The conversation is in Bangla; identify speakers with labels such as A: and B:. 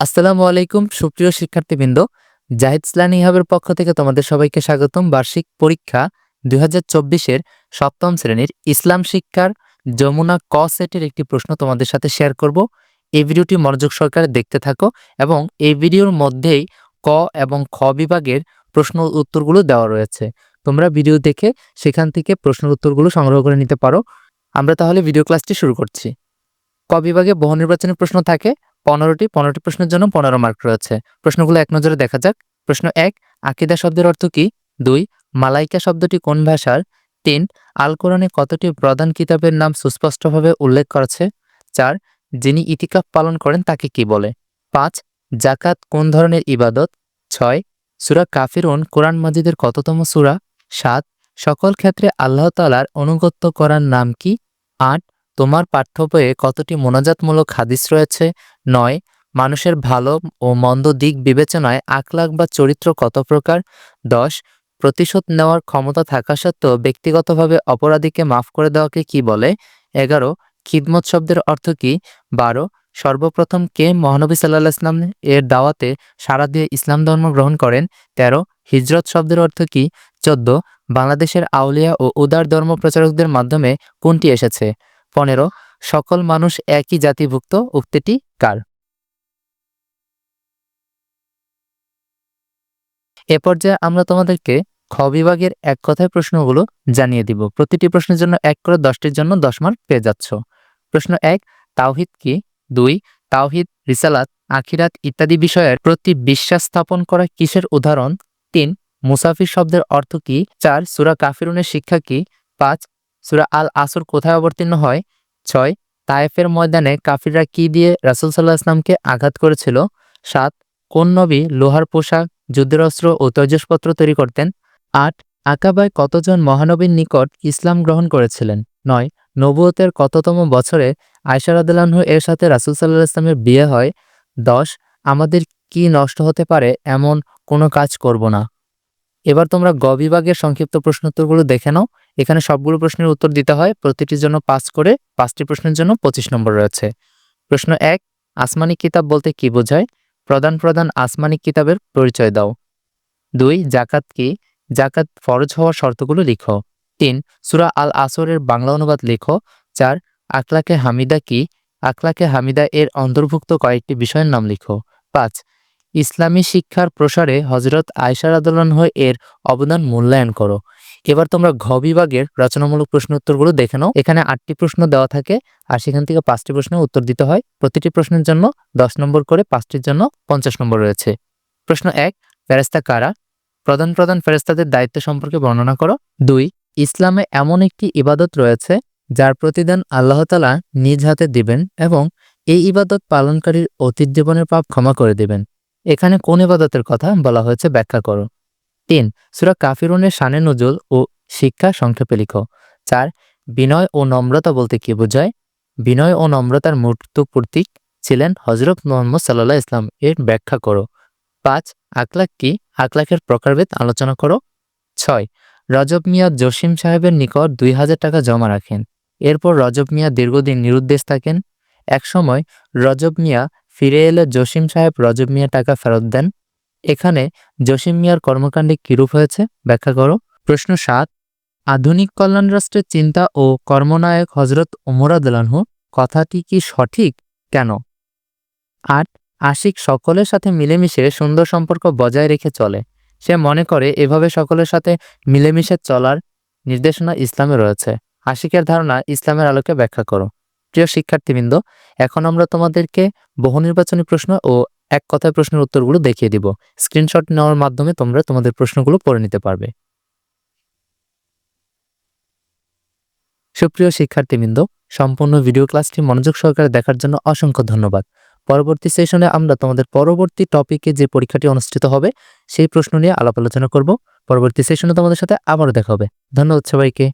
A: আসসালামু আলাইকুম, সুপ্রিয় শিক্ষার্থীবৃন্দ। জাহিদ ইসলামী হাবের পক্ষ থেকে তোমাদের সবাইকে স্বাগতম। বার্ষিক পরীক্ষা দুই হাজার চব্বিশের সপ্তম শ্রেণির ইসলাম শিক্ষার যমুনা ক সেটের একটি প্রশ্ন তোমাদের সাথে শেয়ার করব। এই ভিডিওটি মনোযোগ সহকারে দেখতে থাকো এবং এই ভিডিওর মধ্যেই ক এবং খ বিভাগের প্রশ্ন উত্তরগুলো দেওয়া রয়েছে। তোমরা ভিডিও দেখে সেখান থেকে প্রশ্নের উত্তরগুলো সংগ্রহ করে নিতে পারো। আমরা তাহলে ভিডিও ক্লাসটি শুরু করছি। ক বিভাগে বহু নির্বাচনী প্রশ্ন থাকে। পনেরোটি পনেরোটি প্রশ্নের জন্য পনেরো মার্ক রয়েছে। প্রশ্নগুলো এক নজরে দেখা যাক। প্রশ্ন এক, আকিদা শব্দের অর্থ কি? দুই, মালাইকা শব্দটি কোন ভাষার? তিন আল কোরআনে কতটি প্রধান কিতাবের নাম সুস্পষ্টভাবে উল্লেখ করেছে? চার, যিনি ইতিকাফ পালন করেন তাকে কি বলে? পাঁচ জাকাত কোন ধরনের ইবাদত? ছয়, সুরা কাফিরুন কোরআন মাজিদের কততম সুরা? সাত, সকল ক্ষেত্রে আল্লাহ তালার অনুগত্য করার নাম কি? আট তোমার পাঠ্য বইয়ে কতটি মোনাজাতমূলক হাদিস রয়েছে? নয়, মানুষের ভালো ও মন্দ দিক বিবেচনায় আকলাক বা চরিত্র কত প্রকার? দশ, প্রতিশোধ নেওয়ার ক্ষমতা থাকা সত্ত্বেও ব্যক্তিগতভাবে অপরাধীকে মাফ করে দেওয়াকে কি বলে? এগারো, খিদমত শব্দের অর্থ কি? বারো, সর্বপ্রথম কে মহানবী সাল্লাহ ইসলাম এর দাওয়াতে সারা দিয়ে ইসলাম ধর্ম গ্রহণ করেন? তেরো, হিজরত শব্দের অর্থ কি? চোদ্দ, বাংলাদেশের আউলিয়া ও উদার ধর্ম প্রচারকদের মাধ্যমে কোনটি এসেছে? পনেরো, সকল মানুষ একই জাতিভুক্ত, উক্তিটি কার? এ পর্যায়ে আমরা তোমাদেরকে খ বিভাগের এক কথায় প্রশ্নগুলো জানিয়ে দিব। প্রতিটি প্রশ্নের জন্য এক করে দশটির জন্য দশ মার্ক পেয়ে যাচ্ছ। প্রশ্ন এক, তাওহিদ কি? দুই, তাওহিদ, রিসালাত, আখিরাত ইত্যাদি বিষয়ের প্রতি বিশ্বাস স্থাপন করা কিসের উদাহরণ? তিন, মুসাফির শব্দের অর্থ কি? চার, সুরা কাফিরুনের শিক্ষা কি? পাঁচ সুরা আল আসর কোথায় অবতীর্ণ হয়? ছয়, তায়েফের ময়দানে কাফিররা কি দিয়ে রাসুল সাল্লাহ আসলামকে আঘাত করেছিল? সাত, কোন নবী লোহার পোশাক যুদ্ধের অস্ত্র ও তৈজসপত্র তৈরি করতেন? আট, আকাবায় কতজন মহানবীর নিকট ইসলাম গ্রহণ করেছিলেন? নয়, নবুয়তের কততম বছরে আয়সার আদালানহ এর সাথে রাসুল সাল্লাহ ইসলামের বিয়ে হয়? দশ, আমাদের কি নষ্ট হতে পারে এমন কোনো কাজ করব না। এবার তোমরা গ বিভাগের সংক্ষিপ্ত প্রশ্ন উত্তরগুলো দেখে নাও। এখানে সবগুলো প্রশ্নের উত্তর দিতে হয়। প্রতিটির জন্য পাঁচ করে পাঁচটি প্রশ্নের জন্য পঁচিশ নম্বর রয়েছে। প্রশ্ন এক, আসমানি কিতাব বলতে কি বোঝায়? প্রধান প্রধান আসমানি কিতাবের পরিচয় দাও। দুই, জাকাত কি? জাকাত ফরজ হওয়ার শর্তগুলো লিখো। তিন, সুরা আল আসরের বাংলা অনুবাদ লিখো। চার আকলাকে হামিদা কি? আকলাকে হামিদা এর অন্তর্ভুক্ত কয়েকটি বিষয়ের নাম লিখো। পাঁচ ইসলামী শিক্ষার প্রসারে হজরত আয়সার আদোলন হয়ে এর অবদান মূল্যায়ন করো। এবার তোমরা ঘ বিভাগের রচনামূলক প্রশ্ন উত্তরগুলো দেখে নাও। এখানে আটটি প্রশ্ন দেওয়া থাকে আর সেখান থেকে পাঁচটি প্রশ্নের উত্তর দিতে হয়। প্রতিটি প্রশ্নের জন্য দশ নম্বর করে পাঁচটির জন্য পঞ্চাশ নম্বর রয়েছে। প্রশ্ন এক ফেরেস্তা কারা? প্রধান প্রধান ফেরেস্তাদের দায়িত্ব সম্পর্কে বর্ণনা করো। দুই, ইসলামে এমন একটি ইবাদত রয়েছে যার প্রতিদান আল্লাহ তালা নিজ হাতে দিবেন এবং এই ইবাদত পালনকারীর অতীত জীবনের পাপ ক্ষমা করে দিবেন। এখানে কোন ইবাদতের কথা বলা হয়েছে ব্যাখ্যা করো। তিন, সুরা কাফিরুনের শানে নজুল ও শিক্ষা সংক্ষেপে লিখো। চার, বিনয় ও নম্রতা বলতে কি বোঝায়? বিনয় ও নম্রতার মূর্ত প্রতীক ছিলেন হজরত মোহাম্মদ সাল্লাহ ইসলাম এর ব্যাখ্যা করো। পাঁচ আকলাক কি? আকলাকের প্রকারভেদ আলোচনা করো। ছয়, রজব মিয়া জসিম সাহেবের নিকট দুই হাজার টাকা জমা রাখেন। এরপর রজব মিয়া দীর্ঘদিন নিরুদ্দেশ থাকেন। একসময় রজব মিয়া ফিরে এলে জসিম সাহেব রজব মিয়া টাকা ফেরত দেন। এখানে জসিম মিয়ার কর্মকাণ্ডে কিরূপ হয়েছে? ব্যাখ্যা করো। প্রশ্ন সাত। আধুনিক কল্যাণ রাষ্ট্রের চিন্তা ও কর্মনায়ক হজরত ওমরাদলানহু কথাটি কি সঠিক? কেন? আট। আশিক সকলের সাথে মিলেমিশে সুন্দর সম্পর্ক বজায় রেখে চলে। সে মনে করে এভাবে সকলের সাথে মিলেমিশে চলার নির্দেশনা ইসলামে রয়েছে। আশিকের ধারণা ইসলামের আলোকে ব্যাখ্যা করো। প্রিয় শিক্ষার্থীবৃন্দ, এখন আমরা তোমাদেরকে বহু নির্বাচনী প্রশ্ন ও এক কথায় প্রশ্নের উত্তরগুলো দেখিয়ে দিব। স্ক্রিনশট নেওয়ার মাধ্যমে তোমরা তোমাদের প্রশ্নগুলো পড়ে নিতে পারবে। সুপ্রিয় শিক্ষার্থীবৃন্দ, সম্পূর্ণ ভিডিও ক্লাসটি মনোযোগ সহকারে দেখার জন্য অসংখ্য ধন্যবাদ। পরবর্তী সেশনে আমরা তোমাদের পরবর্তী টপিকে যে পরীক্ষাটি অনুষ্ঠিত হবে, সেই প্রশ্ন নিয়ে আলাপ আলোচনা করব। পরবর্তী সেশনে তোমাদের সাথে আবারও দেখা হবে। ধন্যবাদ সবাইকে।